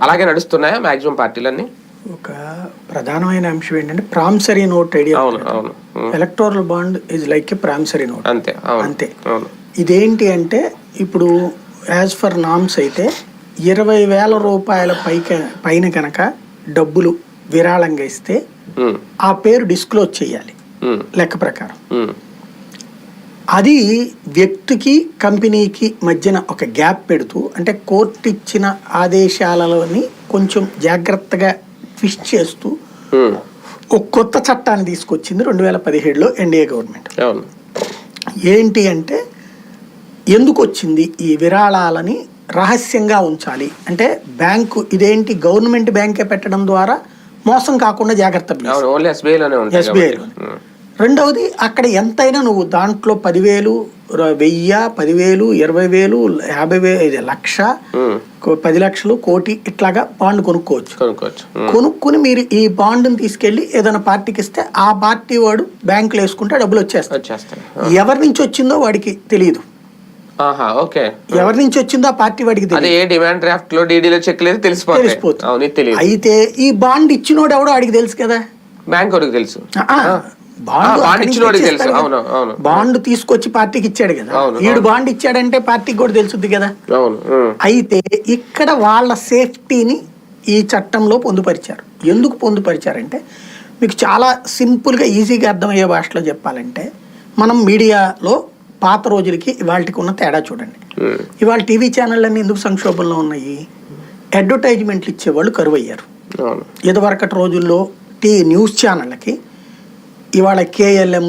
అలాగే నడుస్తున్నాయా మాక్సిమం పార్టీలన్నీ? ఒక ప్రధానమైన అంశం ఏంటంటే ప్రామిసరీ నోట్ ఐడియా అవును అవును. Electoral bond is like a promissory note. అంతే అంతే. ఇదేంటి అంటే ఇప్పుడు యాజ్ ఫర్ నామ్స్ అయితే ఇరవై వేల రూపాయల పైక పైన కనుక డబ్బులు విరాళంగా ఇస్తే ఆ పేరు డిస్క్లోజ్ చేయాలి. లెక్క ప్రకారం. అది వ్యక్తికి కంపెనీకి మధ్యన ఒక గ్యాప్ పెడుతూ అంటే కోర్టు ఇచ్చిన ఆదేశాలలోని కొంచెం జాగ్రత్తగా ట్విస్ట్ చేస్తూ ఒక కొత్త చట్టాన్ని తీసుకొచ్చింది రెండు వేల పదిహేడులో ఎన్డీఏ గవర్నమెంట్. ఏంటి అంటే ఎందుకు వచ్చింది ఈ విరాళాలని రహస్యంగా ఉంచాలి? అంటే బ్యాంకు ఇదేంటి గవర్నమెంట్ బ్యాంకే పెట్టడం ద్వారా మోసం కాకుండా జాగ్రత్త ఎస్బీఐలోనే. ఉమ్, రెండవది అక్కడ ఎంతైనా నువ్వు దాంట్లో పదివేలు వెయ్యి పదివేలు ఇరవై వేలు యాభై వేలు లక్ష పది లక్షలు కోటి ఇట్లాగా బాండ్ కొనుక్కోవచ్చు. కొనుక్కోవచ్చు. కొనుక్కుని మీరు ఈ బాండ్ని తీసుకెళ్ళి ఏదైనా పార్టీకి ఇస్తే ఆ పార్టీ వాడు బ్యాంకులో వేసుకుంటే డబ్బులు వచ్చేస్తాయి. ఎవరి నుంచి వచ్చిందో వాడికి తెలియదు ఆహా ఓకే. ఎవరి నుంచి వచ్చిందో ఆ పార్టీ వాడికి అదే ఏ డిమాండ్ డ్రాఫ్ట్లో డీడీలో చెక్ లేదు తెలిసిపోతుంది. అయితే ఈ బాండ్ ఇచ్చినోడు ఎవడో వాడికి తెలుసు కదా? బ్యాంక్ వాడికి తెలుసు. బాండ్ బాండ్ తీసుకొచ్చి పార్టీకి ఇచ్చాడు కదా. వీడు. బాండ్ ఇచ్చాడంటే పార్టీకి కూడా తెలుసుద్ది కదా. అయితే ఇక్కడ వాళ్ళ సేఫ్టీని ఈ చట్టంలో పొందుపరిచారు. ఎందుకు పొందుపరిచారంటే మీకు చాలా సింపుల్గా ఈజీగా అర్థమయ్యే భాషలో చెప్పాలంటే మనం మీడియాలో పాత రోజులకి ఇవాళకి ఉన్న తేడా చూడండి. ఇవాళ టీవీ ఛానళ్ళన్నీ ఎందుకు సంక్షోభంలో ఉన్నాయి? అడ్వర్టైజ్మెంట్లు ఇచ్చేవాళ్ళు కరువు అయ్యారు అవును. ఇదివరకటి రోజుల్లో టీ న్యూస్ ఛానళ్ళకి ఇవాళ కేఎల్ఎం